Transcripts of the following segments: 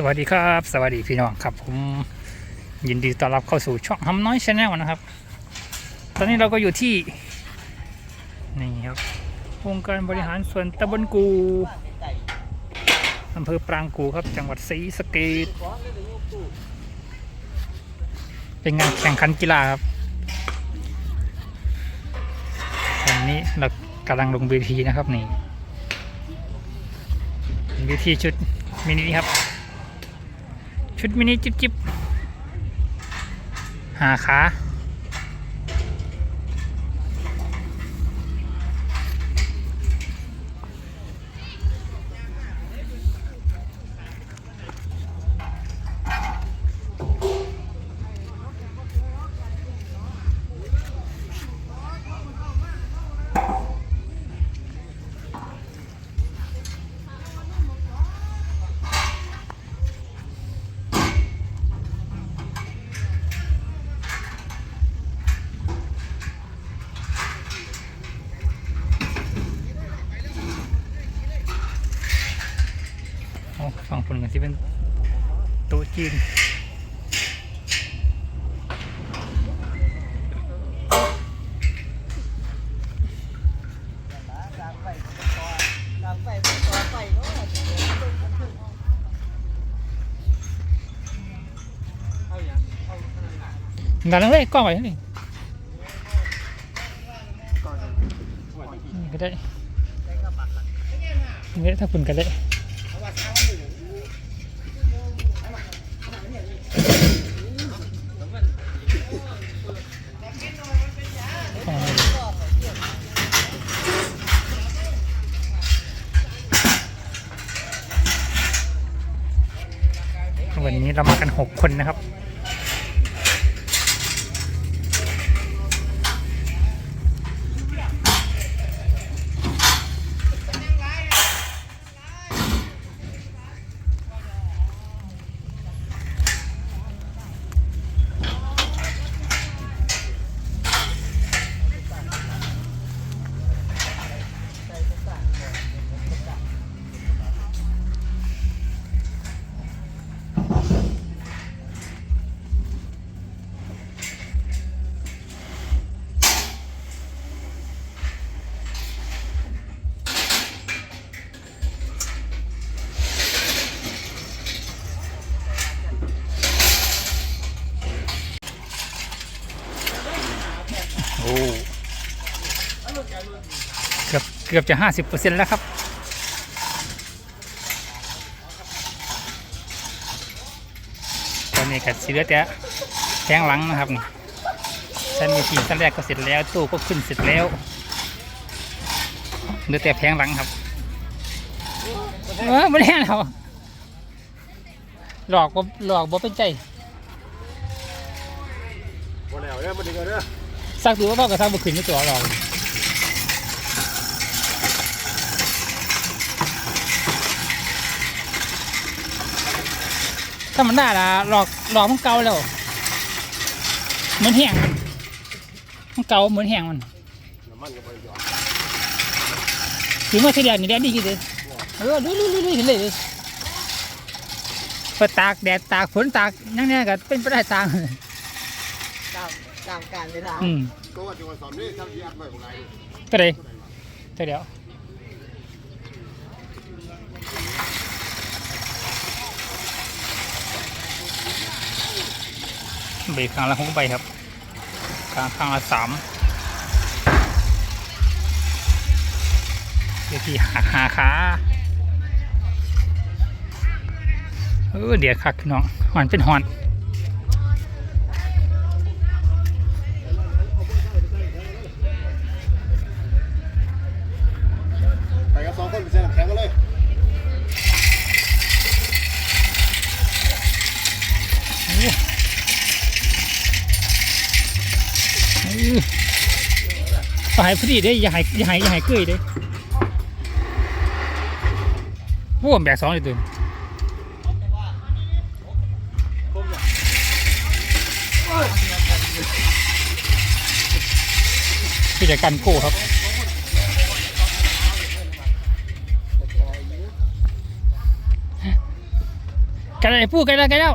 สวัสดีครับ สวัสดีพี่น้องครับ ผมยินดีต้อนรับเข้าสู่ช่องทำน้อยชาแนลนะครับ ตอนนี้เราก็อยู่ที่ นี่ครับองค์การบริหารส่วนตำบลกูอำเภอปรางกูครับจังหวัดศรีสะเกษเป็นงานแข่งขันกีฬาครับตอนนี้เรากำลังลงเวทีนะครับนี่เวทีชุดมินิครับ ชุดมินิจิบจิบหาขา ดันเลยกล้องไว้นี่ก็ได้นี่ก็ได้ถ้าคุณก็ได้กล้องไว้ดิวันนี้เรามากันหกคนนะครับ เกือบเกือบจะห้าสิบเปอร์เซ็นต์แล้วครับ ตอนนี้กัดสีเหลือแต่แทงหลังนะครับนี่ชั้นมีทีชั้นแรกก็เสร็จแล้ว ตู้ก็ขึ้นเสร็จแล้วเหลือแต่แพงหลังครับเออไม่แน่เราหลอกบ่หลอกบ่เป็นใจบ่แล้วเด้อบ่ดีกว่าเด้อสักดูว่าเบากระทั่งบุขึ้นไม่ตัวหรอก ถ้ามันได้ละหลอกหลอกมันเก่าแล้วเหมือนแห้งมันมันเก่าเหมือนแห้งมันน้ำมันก็บ่ได้หยอดถือมาทีเดียวนี่แดดดีกี่เลยเออลุยลุยลุยลุยเห็นเลยเลยเปิดตากแดดตากฝนตากนั่นเนี่ยก็เป็นไปได้ตางตามตามการเวลาอืมตัวว่าจังหวัดสอนนี่ทำที่อัดไว้บ่หลายก็เลยก็เดี๋ยว เบข้างละหกใบครับข้างข้างละสามเดี๋ยวที่หาหาขาเออเดี๋ยวคักน้องหอนเป็นหอน ก็ให้พอดีเด้อย่าให้อย่าให้อย่าให้เกยเด้โอ้แบกสองเลยตัวพี่จัดการโก้ครับไก่ได้ปูไก่ได้วไก่แล้ว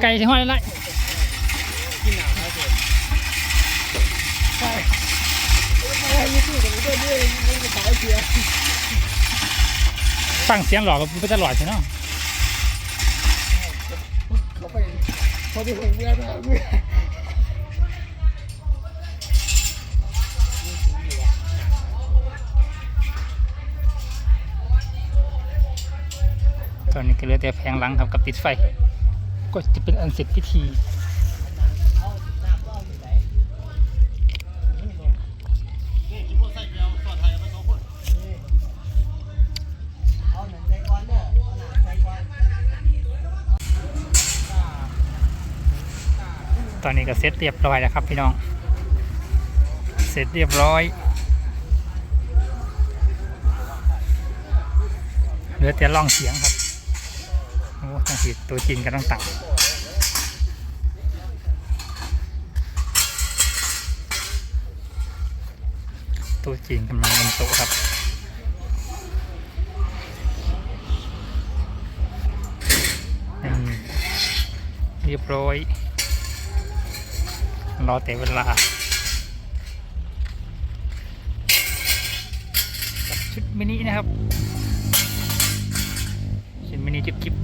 ไก่สิห้อยอะไร กินหนังแล้วเสร็จใช่ไอ้ยี่สิบกับมันก็ด้วย มันก็ขายเสียฟังเสียงหลอกก็ไปตลอดใช่เนาะเขาไปเขาไปเห็นเมื่อนะเมื่อตอนนี้ก็เหลือแต่แผงหลังครับกับติดไฟ ก็จะเป็นอันเสร็จพิธี ตอนนี้ก็เสร็จเรียบร้อยแล้วครับพี่น้อง เสร็จเรียบร้อยเหลือแต่ล่องเสียงครับโอ้ทางผิดตัวจริงกันต้องต่างตัวจริงกำลังบนโต๊ะครับเรียบร้อย รอแต่เวลาชุดมินินะครับชุดมินิจิบจิบ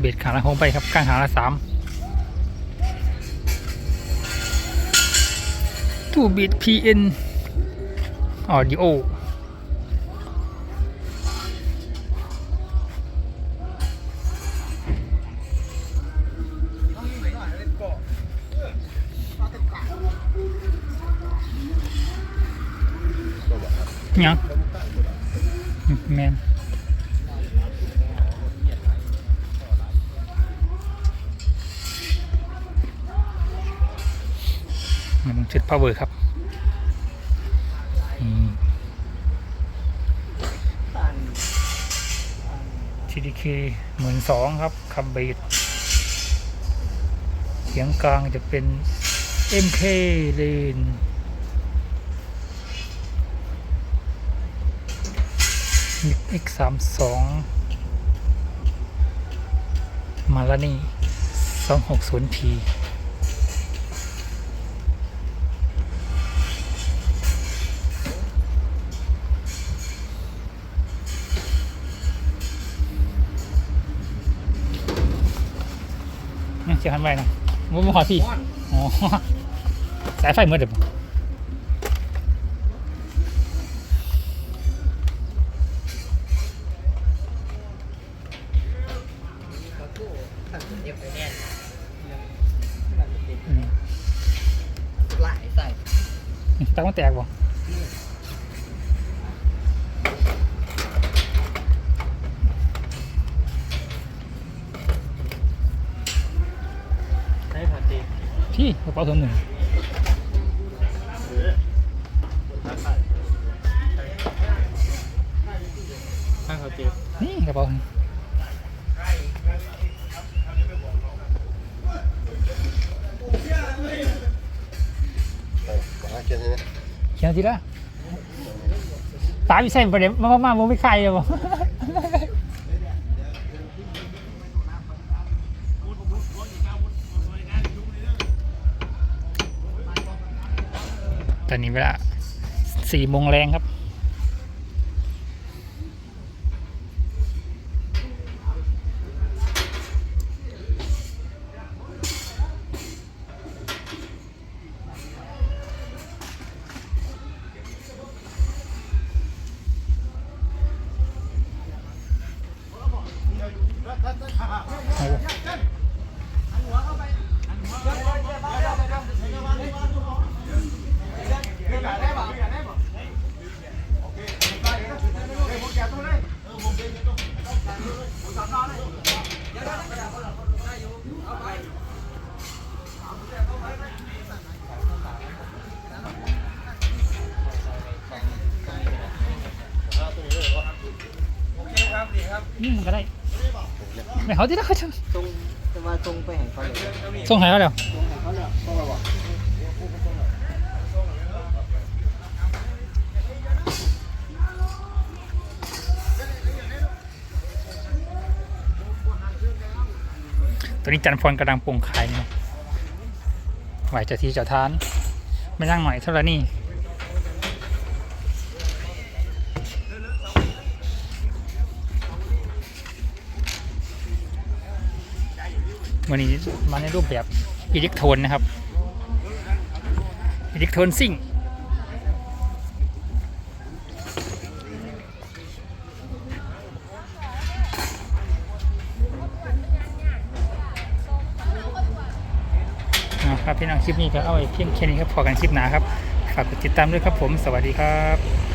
เบ็ดขาละโฮงไปครับกลางหาละสาม ทูบิด PN Audio ยังแมน มันชิดพาวเวอร์ครับทีดีเคหมื่นสองครับคับเบดเสียงกลางจะเป็น MK เลนมิกเอ็กสามสองมาลานี่ย์พี เชียร์หันไปนะมุมหอพี่อ๋อสายไฟเมื่อเดิมตันเอฟไปแน่นอืมหลายใส่ตามันแตกบ่ พี่กระเป๋าถุงหนึ่งข้างเขาเจ็บนี่กระเป๋าถุงมาเขียนใช่ไหมเขียนทีละตาพี่ใส่ประเดี๋ยวมามามาไม่ใครเลยบ่ ตอนนี้เวลาสี่โมงแรงครับ นี่มันก็ได้ไม่เขาที่ได้เขาจะตรงแต่ว่าตรงไปให้เขาเลยส่งให้เขาแล้วตรงให้เขาแล้วเขาก็บอกตอนนี้จันทร์พรกำลังปรุงขายนี่ไหวเจะทีเจะทาน ไม่นั่งหน่อยเท่าไหร่นี่ วันนี้มาในรูปแบบอิเล็กโทรนนะครับอิเล็กโทรนซิ่งนะครับพี่น้องคลิปนี้ก็เอาไว้เพียงแค่นี้ครับพอกันคลิปหนาครับฝากกดติดตามด้วยครับผมสวัสดีครับ